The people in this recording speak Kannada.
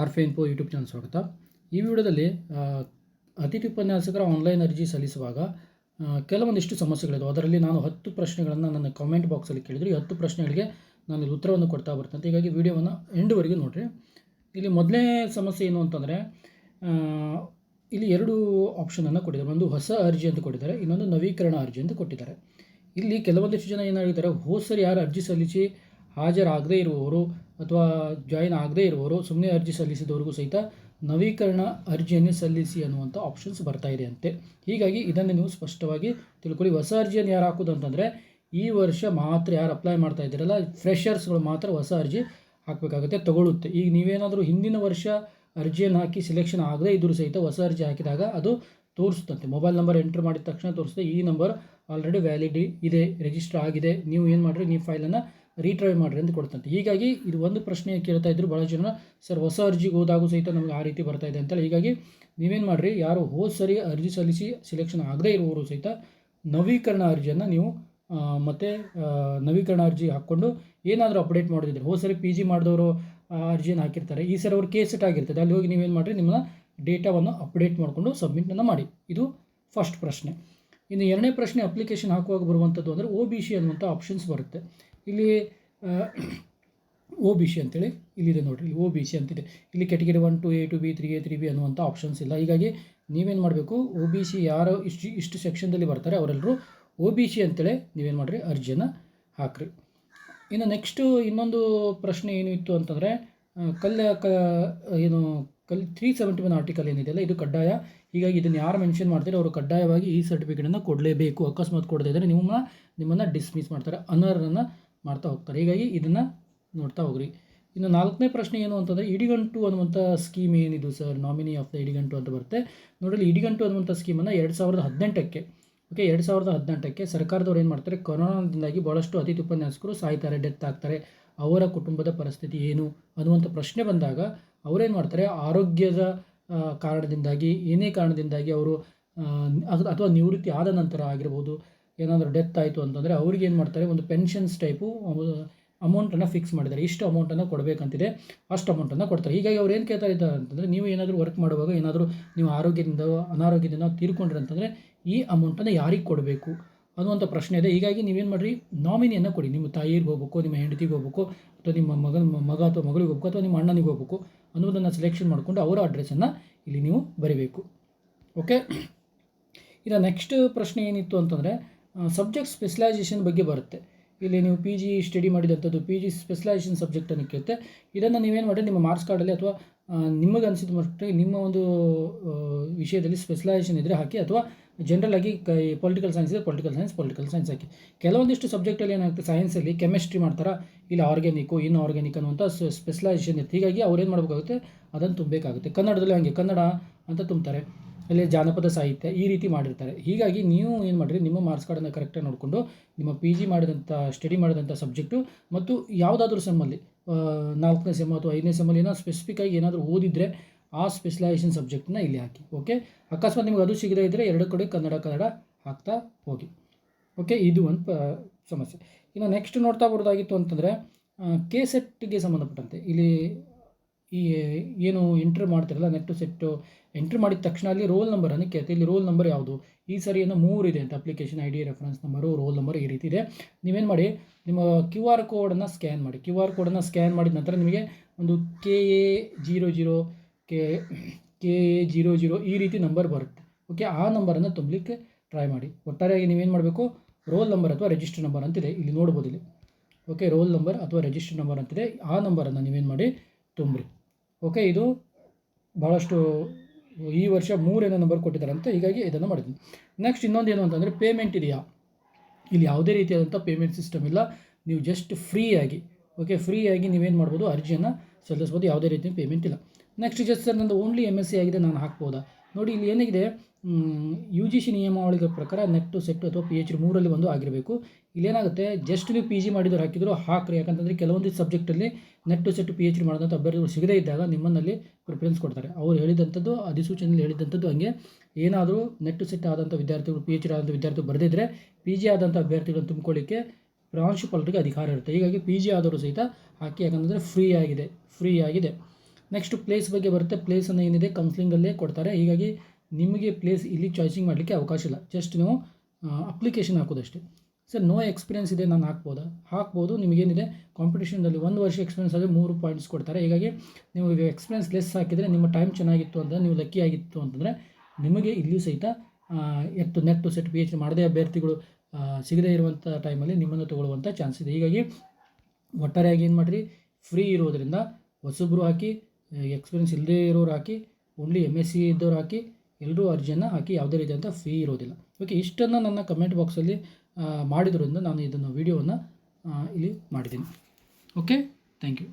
ಆರ್ಫೆ ಇನ್ಫೋ ಯೂಟ್ಯೂಬ್ ಚಾನಲ್ ಸ್ವಾಗತ. ಈ ವಿಡಿಯೋದಲ್ಲಿ ಅತಿಥಿ ಉಪನ್ಯಾಸಕರ ಆನ್ಲೈನ್ ಅರ್ಜಿ ಸಲ್ಲಿಸುವಾಗ ಕೆಲವೊಂದಿಷ್ಟು ಸಮಸ್ಯೆಗಳಿವೆ ಅದರಲ್ಲಿ ನಾನು ಹತ್ತು ಪ್ರಶ್ನೆಗಳನ್ನು ನನ್ನ ಕಾಮೆಂಟ್ ಬಾಕ್ಸಲ್ಲಿ ಕೇಳಿದ್ರು. ಈ ಹತ್ತು ಪ್ರಶ್ನೆಗಳಿಗೆ ನಾನು ಉತ್ತರವನ್ನು ಕೊಡ್ತಾ ಬರ್ತಂತೆ ಹೀಗಾಗಿ ವಿಡಿಯೋವನ್ನು ಎಂಡುವರೆಗೆ ನೋಡಿರಿ. ಇಲ್ಲಿ ಮೊದಲನೇ ಸಮಸ್ಯೆ ಏನು ಅಂತಂದರೆ ಇಲ್ಲಿ ಎರಡು ಆಪ್ಷನನ್ನು ಕೊಟ್ಟಿದ್ದಾರೆ. ಒಂದು ಹೊಸ ಅರ್ಜಿ ಅಂತ ಕೊಟ್ಟಿದ್ದಾರೆ. ಇನ್ನೊಂದು ನವೀಕರಣ ಅರ್ಜಿ ಅಂತ ಕೊಟ್ಟಿದ್ದಾರೆ. ಇಲ್ಲಿ ಕೆಲವೊಂದಿಷ್ಟು ಜನ ಏನಾಗಿದ್ದಾರೆ, ಹೋದ್ ಸರಿ ಯಾರು ಅರ್ಜಿ ಸಲ್ಲಿಸಿ ಹಾಜರಾಗದೇ ಇರುವವರು ಅಥವಾ ಜಾಯಿನ್ ಆಗದೇ ಇರುವವರು ಸುಮ್ಮನೆ ಅರ್ಜಿ ಸಲ್ಲಿಸಿದವರಿಗೂ ಸಹಿತ ನವೀಕರಣ ಅರ್ಜಿಯನ್ನು ಸಲ್ಲಿಸಿ ಅನ್ನುವಂಥ ಆಪ್ಷನ್ಸ್ ಬರ್ತಾ ಇದೆ ಅಂತೆ. ಹೀಗಾಗಿ ಇದನ್ನು ನೀವು ಸ್ಪಷ್ಟವಾಗಿ ತಿಳ್ಕೊಳ್ಳಿ. ಹೊಸ ಅರ್ಜಿಯನ್ನು ಯಾರು ಹಾಕೋದು ಅಂತಂದರೆ ಈ ವರ್ಷ ಮಾತ್ರ ಯಾರು ಅಪ್ಲೈ ಮಾಡ್ತಾ ಇದ್ದೀರಲ್ಲ ಫ್ರೆಷರ್ಸ್ಗಳು ಮಾತ್ರ ಹೊಸ ಅರ್ಜಿ ಹಾಕಬೇಕಾಗುತ್ತೆ, ತಗೊಳ್ಳುತ್ತೆ. ಈಗ ನೀವೇನಾದರೂ ಹಿಂದಿನ ವರ್ಷ ಅರ್ಜಿಯನ್ನು ಹಾಕಿ ಸೆಲೆಕ್ಷನ್ ಆಗದೇ ಇದ್ದರೂ ಸಹಿತ ಹೊಸ ಅರ್ಜಿ ಹಾಕಿದಾಗ ಅದು ತೋರಿಸುತ್ತಂತೆ. ಮೊಬೈಲ್ ನಂಬರ್ ಎಂಟ್ರ್ ಮಾಡಿದ ತಕ್ಷಣ ತೋರಿಸುತ್ತೆ. ಈ ನಂಬರ್ ಆಲ್ರೆಡಿ ವ್ಯಾಲಿಡಿ ಇದೆ ರಿಜಿಸ್ಟರ್ ಆಗಿದೆ. ನೀವು ಏನು ಮಾಡಿರಿ ನೀವು ಫೈಲನ್ನು ರೀಟ್ರೈ ಮಾಡಿರಿ ಅಂತ ಕೊಡ್ತಂತೆ. ಹೀಗಾಗಿ ಇದು ಒಂದು ಪ್ರಶ್ನೆ ಕೇಳ್ತಾ ಇದ್ರು ಭಾಳ ಜನ, ಸರ್, ಹೊಸ ಅರ್ಜಿಗೆ ಹೋದಾಗೂ ಸಹಿತ ನಮಗೆ ಆ ರೀತಿ ಬರ್ತಾ ಇದೆ ಅಂತೇಳಿ. ಹೀಗಾಗಿ ನೀವೇನು ಮಾಡಿರಿ, ಯಾರು ಹೋದ ಸರಿ ಅರ್ಜಿ ಸಲ್ಲಿಸಿ ಸೆಲೆಕ್ಷನ್ ಆಗದೇ ಇರುವವರು ಸಹಿತ ನವೀಕರಣ ಅರ್ಜಿಯನ್ನು ನೀವು ಮತ್ತು ನವೀಕರಣ ಅರ್ಜಿ ಹಾಕ್ಕೊಂಡು ಏನಾದರೂ ಅಪ್ಡೇಟ್ ಮಾಡೋದಿದ್ರೆ ಹೋದ ಸರಿ ಪಿ ಜಿ ಮಾಡಿದವರು ಅರ್ಜಿಯನ್ನು ಹಾಕಿರ್ತಾರೆ. ಈ ಸರಿ ಅವ್ರು ಕೇಸೆಟ್ ಆಗಿರ್ತದೆ. ಅಲ್ಲಿ ಹೋಗಿ ನೀವೇನು ಮಾಡಿರಿ ನಿಮ್ಮ ಡೇಟಾವನ್ನು ಅಪ್ಡೇಟ್ ಮಾಡಿಕೊಂಡು ಸಬ್ಮಿಟನ್ನು ಮಾಡಿ. ಇದು ಫಸ್ಟ್ ಪ್ರಶ್ನೆ. ಇನ್ನು ಎರಡನೇ ಪ್ರಶ್ನೆ ಅಪ್ಲಿಕೇಶನ್ ಹಾಕುವಾಗ ಬರುವಂಥದ್ದು ಅಂದರೆ ಒ ಬಿ ಸಿ ಅನ್ನುವಂಥ ಆಪ್ಷನ್ಸ್ ಬರುತ್ತೆ. ಇಲ್ಲಿ ಓ ಬಿ ಸಿ ಅಂತೇಳಿ ಇಲ್ಲಿದೆ ನೋಡಿರಿ ಓ ಬಿ ಸಿ ಅಂತಿದೆ. ಇಲ್ಲಿ category one two A two B three A three B ಅನ್ನುವಂಥ ಆಪ್ಷನ್ಸ್ ಇಲ್ಲ. ಹೀಗಾಗಿ ನೀವೇನು ಮಾಡಬೇಕು ಒ ಬಿ ಸಿ ಯಾರು ಇಷ್ಟು ಇಷ್ಟು ಸೆಕ್ಷನ್ದಲ್ಲಿ ಬರ್ತಾರೆ ಅವರೆಲ್ಲರೂ ಒ ಬಿ ಸಿ ಅಂತೇಳಿ ನೀವೇನು ಮಾಡಿರಿ, ಅರ್ಜಿಯನ್ನು ಹಾಕ್ರಿ. ಇನ್ನು ನೆಕ್ಸ್ಟು ಇನ್ನೊಂದು ಪ್ರಶ್ನೆ ಏನು ಇತ್ತು ಅಂತಂದರೆ ಕಲ್ಲ ಕ, ಏನು, ಕಲ್ ತ್ರೀ ಸೆವೆಂಟಿ ಒನ್ ಆರ್ಟಿಕಲ್ ಏನಿದೆಯಲ್ಲ ಇದು ಕಡ್ಡಾಯ. ಹೀಗಾಗಿ ಇದನ್ನು ಯಾರು ಮೆನ್ಷನ್ ಮಾಡ್ತಾರೆ, ಅವರು ಕಡ್ಡಾಯವಾಗಿ ಈ ಸರ್ಟಿಫಿಕೇಟನ್ನು ಕೊಡಲೇಬೇಕು. ಅಕಸ್ಮಾತ್ ಕೊಡದೇ ಇದ್ದರೆ ನಿಮ್ಮನ್ನ, ನಿಮ್ಮನ್ನು ಡಿಸ್ಮಿಸ್ ಮಾಡ್ತಾರೆ. ಅನರ್ಹನ್ನು ಮಾಡ್ತಾ ಹೋಗ್ತಾರೆ. ಹೀಗಾಗಿ ಇದನ್ನು ನೋಡ್ತಾ ಹೋಗ್ರಿ. ಇನ್ನು ನಾಲ್ಕನೇ ಪ್ರಶ್ನೆ ಏನು ಅಂತಂದರೆ, ಇಡಿಗಂಟು ಅನ್ನುವಂಥ ಸ್ಕೀಮ್ ಏನಿದು ಸರ್ ನಾಮಿನಿ ಆಫ್ ದ ಇಡಿಗಂಟು ಅಂತ ಬರುತ್ತೆ. ನೋಡಲಿ ಇಡಿಗಂಟು ಅನ್ನುವಂಥ ಸ್ಕೀಮನ್ನು ಎರಡು ಸಾವಿರದ ಹದಿನೆಂಟಕ್ಕೆ ಓಕೆ ಎರಡು ಸಾವಿರದ ಹದಿನೆಂಟಕ್ಕೆ ಸರ್ಕಾರದವ್ರು ಏನು ಮಾಡ್ತಾರೆ, ಕೊರೋನಾದಿಂದಾಗಿ ಭಾಳಷ್ಟು ಅತಿಥಿ ಉಪನ್ಯಾಸಕರು ಸಾಯ್ತಾರೆ, ಡೆತ್ ಆಗ್ತಾರೆ. ಅವರ ಕುಟುಂಬದ ಪರಿಸ್ಥಿತಿ ಏನು ಅನ್ನುವಂಥ ಪ್ರಶ್ನೆ ಬಂದಾಗ ಅವರೇನು ಮಾಡ್ತಾರೆ, ಆರೋಗ್ಯದ ಕಾರಣದಿಂದಾಗಿ, ಏನೇ ಕಾರಣದಿಂದಾಗಿ ಅವರು ಅಥವಾ ನಿವೃತ್ತಿ ಆದ ನಂತರ ಆಗಿರ್ಬೋದು ಏನಾದರೂ ಡೆತ್ ಆಯಿತು ಅಂತಂದರೆ ಅವ್ರಿಗೆ ಏನು ಮಾಡ್ತಾರೆ, ಒಂದು ಪೆನ್ಷನ್ಸ್ ಟೈಪು ಅಮೌಂಟನ್ನು ಫಿಕ್ಸ್ ಮಾಡಿದ್ದಾರೆ. ಇಷ್ಟು ಅಮೌಂಟನ್ನು ಕೊಡಬೇಕಂತಿದೆ, ಅಷ್ಟು ಅಮೌಂಟನ್ನು ಕೊಡ್ತಾರೆ. ಹೀಗಾಗಿ ಅವ್ರು ಏನು ಕೇಳ್ತಾ ಇದ್ದಾರೆ ಅಂತಂದರೆ, ನೀವು ಏನಾದರೂ ವರ್ಕ್ ಮಾಡುವಾಗ ಏನಾದರೂ ನೀವು ಆರೋಗ್ಯದಿಂದ, ಅನಾರೋಗ್ಯದಿಂದ ತೀರ್ಕೊಂಡ್ರಿ ಅಂತಂದರೆ, ಈ ಅಮೌಂಟನ್ನು ಯಾರಿಗೆ ಕೊಡಬೇಕು? ಅನ್ನುವಂಥ ಪ್ರಶ್ನೆ ಇದೆ. ಹೀಗಾಗಿ ನೀವೇನು ಮಾಡಿರಿ ನಾಮಿನಿಯನ್ನು ಕೊಡಿ. ನಿಮ್ಮ ತಾಯಿಗೆ ಹೋಗ್ಬೇಕು, ನಿಮ್ಮ ಹೆಂಡತಿಗೆ ಹೋಗ್ಬೇಕು, ಅಥವಾ ನಿಮ್ಮ ಮಗನ, ಮಗ ಅಥವಾ ಮಗಳಿಗೆ ಹೋಗ್ಬೇಕು, ಅಥವಾ ನಿಮ್ಮ ಅಣ್ಣನಿಗೆ ಹೋಗ್ಬೇಕು ಅನ್ನೋದನ್ನು ಸೆಲೆಕ್ಷನ್ ಮಾಡಿಕೊಂಡು ಅವರ ಅಡ್ರೆಸ್ಸನ್ನು ಇಲ್ಲಿ ನೀವು ಬರೀಬೇಕು. ಓಕೆ ಇನ್ನು ನೆಕ್ಸ್ಟ್ ಪ್ರಶ್ನೆ ಏನಿತ್ತು ಅಂತಂದರೆ ಸಬ್ಜೆಕ್ಟ್ ಸ್ಪೆಷಲೈಸೇಷನ್ ಬಗ್ಗೆ ಬರುತ್ತೆ. ಇಲ್ಲಿ ನೀವು ಪಿ ಜಿ ಸ್ಟಡಿ ಮಾಡಿದಂಥದ್ದು ಪಿ ಜಿ ಸ್ಪೆಷಲೈಸೇಷನ್ ಸಬ್ಜೆಕ್ಟನ್ನು ಕೇಳುತ್ತೆ ಇದನ್ನು ನೀವೇನು ಮಾಡಿ ನಿಮ್ಮ ಮಾರ್ಕ್ಸ್ ಕಾರ್ಡಲ್ಲಿ ಅಥವಾ ನಿಮಗೆ ಅನಿಸಿದ ಮಟ್ಟಿಗೆ ನಿಮ್ಮ ಒಂದು ವಿಷಯದಲ್ಲಿ ಸ್ಪೆಷಲೈಸೇಷನ್ ಇದ್ದರೆ ಹಾಕಿ ಅಥವಾ ಜನರಲ್ ಆಗಿ ಪೊಲಿಟಿಕಲ್ ಸೈನ್ಸ್ ಇದೆ ಪೊಲಿಟಿಕಲ್ ಸೈನ್ಸ್ ಪೊಲಿಟಿಕಲ್ ಸೈನ್ಸ್ ಹಾಕಿ. ಕೆಲವೊಂದಿಷ್ಟು ಸಬ್ಜೆಕ್ಟಲ್ಲಿ ಏನಾಗುತ್ತೆ ಸೈನ್ಸಲ್ಲಿ ಕೆಮಿಸ್ಟ್ರಿ ಮಾಡ್ತಾರೆ, ಇಲ್ಲ ಆರ್ಗ್ಯಾನಿಕ್ಕು ಇನ್ ಆರ್ಗ್ಯಾನಿಕ್ ಅನ್ನುವಂಥ ಸ್ಪೆಷಲೈಸೇಷನ್ ಇರುತ್ತೆ. ಹೀಗಾಗಿ ಅವ್ರು ಏನು ಮಾಡಬೇಕಾಗುತ್ತೆ, ಅದನ್ನು ತುಂಬಬೇಕಾಗುತ್ತೆ. ಕನ್ನಡದಲ್ಲಿ ಹಾಗೆ, ಕನ್ನಡ ಅಂತ ತುಂಬ್ತಾರೆ. ಅಲ್ಲಿ ಜಾನಪದ ಸಾಹಿತ್ಯ ಈ ರೀತಿ ಮಾಡಿರ್ತಾರೆ. ಹೀಗಾಗಿ ನೀವು ಏನು ಮಾಡಿರಿ, ನಿಮ್ಮ ಮಾರ್ಕ್ಸ್ ಕಾರ್ಡನ್ನು ಕರೆಕ್ಟಾಗಿ ನೋಡಿಕೊಂಡು, ನಿಮ್ಮ ಪಿ ಜಿ ಮಾಡಿದಂಥ ಸ್ಟಡಿ ಮಾಡಿದಂಥ ಸಬ್ಜೆಕ್ಟು ಮತ್ತು ಯಾವುದಾದ್ರೂ ಸೆಮ್ಮಲ್ಲಿ ನಾಲ್ಕನೇ ಸೆಮ್ ಅಥವಾ ಐದನೇ ಸೆಮ್ಮಲ್ಲಿ ಏನೋ ಸ್ಪೆಸಿಫಿಕ್ಕಾಗಿ ಏನಾದರೂ ಓದಿದರೆ ಆ ಸ್ಪೆಷಲೈಸೇಷನ್ ಸಬ್ಜೆಕ್ಟನ್ನ ಇಲ್ಲಿ ಹಾಕಿ ಓಕೆ ಅಕಸ್ಮಾತ್ ನಿಮ್ಗೆ ಅದು ಸಿಗದೇ ಇದ್ದರೆ ಎರಡು ಕಡೆ ಕನ್ನಡ ಕನ್ನಡ ಹಾಕ್ತಾ ಹೋಗಿ ಓಕೆ ಇದು ಒಂದು ಸಮಸ್ಯೆ. ಇನ್ನು ನೆಕ್ಸ್ಟ್ ನೋಡ್ತಾ ಬರೋದಾಗಿತ್ತು ಅಂತಂದರೆ ಕೆ ಸೆಟ್ಗೆ ಸಂಬಂಧಪಟ್ಟಂತೆ. ಇಲ್ಲಿ ಈ ಏನು ಎಂಟ್ರ್ ಮಾಡ್ತಿರಲ್ಲ ನೆಟ್ಟು ಸೆಟ್ಟು ಎಂಟ್ರ್ ಮಾಡಿದ ತಕ್ಷಣ ಅಲ್ಲಿ ರೋಲ್ ನಂಬರನ್ನು ಕೇಳ್ತೀವಿ. ಇಲ್ಲಿ ರೋಲ್ ನಂಬರ್ ಯಾವುದು? ಈ ಸರಿ ಏನೋ ಮೂರು ಇದೆ ಅಂತ application I D reference number roll number ಈ ರೀತಿ ಇದೆ. ನೀವೇನು ಮಾಡಿ, ನಿಮ್ಮ ಕ್ಯೂ ಆರ್ ಕೋಡನ್ನು ಸ್ಕ್ಯಾನ್ ಮಾಡಿ. ಕ್ಯೂ ಆರ್ ಕೋಡನ್ನು ಸ್ಕ್ಯಾನ್ ಮಾಡಿದ ನಂತರ ನಿಮಗೆ ಒಂದು K A zero zero K K A zero zero ಈ ರೀತಿ ನಂಬರ್ ಬರುತ್ತೆ. ಓಕೆ ಆ ನಂಬರನ್ನು ತುಂಬಲಿಕ್ಕೆ ಟ್ರೈ ಮಾಡಿ. ಒಟ್ಟಾರೆಯಾಗಿ ನೀವೇನು ಮಾಡಬೇಕು? ರೋಲ್ ನಂಬರ್ ಅಥವಾ ರಿಜಿಸ್ಟರ್ ನಂಬರ್ ಅಂತಿದೆ. ಇಲ್ಲಿ ನೋಡ್ಬೋದು ಇಲ್ಲಿ. ಓಕೆ ರೋಲ್ ನಂಬರ್ ಅಥವಾ ರಿಜಿಸ್ಟರ್ ನಂಬರ್ ಅಂತಿದೆ. ಆ ನಂಬರನ್ನು ನೀವೇನು ಮಾಡಿ, ತುಂಬ್ರಿ. ಓಕೆ ಇದು ಭಾಳಷ್ಟು ಈ ವರ್ಷ ಮೂರೇನೋ ನಂಬರ್ ಕೊಟ್ಟಿದ್ದಾರಂತೆ, ಹೀಗಾಗಿ ಇದನ್ನು ಮಾಡಿದ್ದೀನಿ ನೆಕ್ಸ್ಟ್ ಇನ್ನೊಂದು ಏನು ಅಂತಂದರೆ ಪೇಮೆಂಟ್ ಇದೆಯಾ? ಇಲ್ಲಿ ಯಾವುದೇ ರೀತಿಯಾದಂಥ ಪೇಮೆಂಟ್ ಸಿಸ್ಟಮ್ ಇಲ್ಲ. ನೀವು ಜಸ್ಟ್ ಫ್ರೀಯಾಗಿ ಓಕೆ ಫ್ರೀಯಾಗಿ ನೀವೇನು ಮಾಡ್ಬೋದು? ಅರ್ಜಿಯನ್ನು ಸಲ್ಲಿಸ್ಬೋದು ಯಾವುದೇ ರೀತಿಯ ಪೇಮೆಂಟ್ ಇಲ್ಲ. ನೆಕ್ಸ್ಟ್ ಜಸ್ಟ್ ಸರ್ ನಂದು ಓನ್ಲಿ ಎಂ ಎಸ್ ಸಿ ಆಗಿದೆ, ನಾನು ಹಾಕ್ಬೋದಾ? ನೋಡಿ, ಇಲ್ಲಿ ಏನಿದೆ ಯು ಜಿ ಸಿ ನಿಯಮಾವಳಿಗಳ ಪ್ರಕಾರ ನೆಟ್ಟು ಸೆಟ್ಟು ಅಥವಾ ಪಿ ಎಚ್ ಡಿ ಮೂರಲ್ಲಿ ಒಂದು ಆಗಿರಬೇಕು. ಇಲ್ಲೇನಾಗುತ್ತೆ ಜಸ್ಟ್ ನೀವು ಪಿ ಜಿ ಮಾಡಿದವ್ರು ಹಾಕಿದ್ರು ಹಾಕ್ರಿ. ಯಾಕಂತಂದರೆ ಕೆಲವೊಂದು ಸಬ್ಜೆಕ್ಟಲ್ಲಿ ನೆಟ್ಟು ಸೆಟ್ಟು ಪಿ ಎಚ್ ಡಿ ಮಾಡಿದಂಥ ಅಭ್ಯರ್ಥಿಗಳು ಸಿಗದೇ ಇದ್ದಾಗ ನಿಮ್ಮನ್ನಲ್ಲಿ ಪ್ರಿಫರೆನ್ಸ್ ಕೊಡ್ತಾರೆ. ಅವ್ರು ಹೇಳಿದಂಥದ್ದು, ಅಧಿಸೂಚನೆಯಲ್ಲಿ ಹೇಳಿದಂಥದ್ದು ಹಂಗೆ. ಏನಾದರೂ ನೆಟ್ಟು ಸೆಟ್ ಆದಂಥ ವಿದ್ಯಾರ್ಥಿಗಳು ಪಿ ಎಚ್ ಡಿ ಆದಂಥ ವಿದ್ಯಾರ್ಥಿಗಳು ಬರೆದಿದ್ದರೆ ಪಿ ಜಿ ಆದಂಥ ಅಭ್ಯರ್ಥಿಗಳನ್ನು ತುಂಬಿಕೊಳ್ಳಿಕ್ಕೆ ಪ್ರಾಂಶುಪಾಲರಿಗೆ ಅಧಿಕಾರ ಇರುತ್ತೆ. ಹೀಗಾಗಿ ಪಿ ಜಿ ಆದವರು ಸಹಿತ ಹಾಕಿ ಯಾಕಂತಂದರೆ ಫ್ರೀ ಆಗಿದೆ ಫ್ರೀ ಆಗಿದೆ. ನೆಕ್ಸ್ಟ್ ಪ್ಲೇಸ್ ಬಗ್ಗೆ ಬರುತ್ತೆ. ಪ್ಲೇಸನ್ನು ಏನಿದೆ? ಕೌನ್ಸಿಲಿಂಗಲ್ಲೇ ಕೊಡ್ತಾರೆ. ಹೀಗಾಗಿ ನಿಮಗೆ ಪ್ಲೇಸ್ ಇಲ್ಲಿ ಚಾಯ್ಸಿಂಗ್ ಮಾಡಲಿಕ್ಕೆ ಅವಕಾಶ ಇಲ್ಲ. ಜಸ್ಟ್ ನೀವು ಅಪ್ಲಿಕೇಶನ್ ಹಾಕೋದಷ್ಟೇ. ಸರ್ ನೋ ಎಕ್ಸ್ಪೀರಿಯನ್ಸ್ ಇದೆ, ನಾನು ಹಾಕ್ಬೋದಾ? ಹಾಕ್ಬೋದು, ನಿಮಗೇನಿದೆ? ಕಾಂಪಿಟೇಷನ್ದಲ್ಲಿ ಒಂದು ವರ್ಷ ಎಕ್ಸ್ಪೀರಿಯನ್ಸ್ ಆದರೆ ಮೂರು ಪಾಯಿಂಟ್ಸ್ ಕೊಡ್ತಾರೆ. ಹೀಗಾಗಿ ನೀವು ಎಕ್ಸ್ಪೀರಿಯನ್ಸ್ ಲೆಸ್ ಹಾಕಿದರೆ ನಿಮ್ಮ ಟೈಮ್ ಚೆನ್ನಾಗಿತ್ತು ಅಂತ, ನೀವು ಲಕ್ಕಿ ಆಗಿತ್ತು ಅಂತಂದರೆ ನಿಮಗೆ ಇಲ್ಲಿಯೂ ಸಹಿತ ಎತ್ತು, ನೆಟ್ಟು ಸೆಟ್ ಪಿ ಎಚ್ ಮಾಡದೇ ಅಭ್ಯರ್ಥಿಗಳು ಸಿಗದೇ ಇರುವಂಥ ಟೈಮಲ್ಲಿ ನಿಮ್ಮನ್ನು ತಗೊಳ್ಳುವಂಥ ಚಾನ್ಸ್ ಇದೆ. ಹೀಗಾಗಿ ಒಟ್ಟಾರೆಯಾಗಿ ಏನು ಮಾಡಿರಿ? ಫ್ರೀ ಇರೋದರಿಂದ ಹೊಸಬ್ರು ಹಾಕಿ ಎಕ್ಸ್ಪೀರಿಯನ್ಸ್ ಇಲ್ಲದೇ ಇರೋರು ಹಾಕಿ ಓನ್ಲಿ ಎಂ ಎಸ್ ಸಿ ಇದ್ದವ್ರು ಹಾಕಿ ಎಲ್ಲರೂ ಅರ್ಜಿಯನ್ನು ಹಾಕಿ ಯಾವುದೇ ರೀತಿಯಂಥ ಫೀ ಇರೋದಿಲ್ಲ. ಓಕೆ ಇಷ್ಟನ್ನು ನನ್ನ ಕಮೆಂಟ್ ಬಾಕ್ಸಲ್ಲಿ ಮಾಡಿದ್ರಿಂದ ನಾನು ಇದನ್ನು ವೀಡಿಯೋವನ್ನು ಇಲ್ಲಿ ಮಾಡಿದ್ದೀನಿ. Okay thank you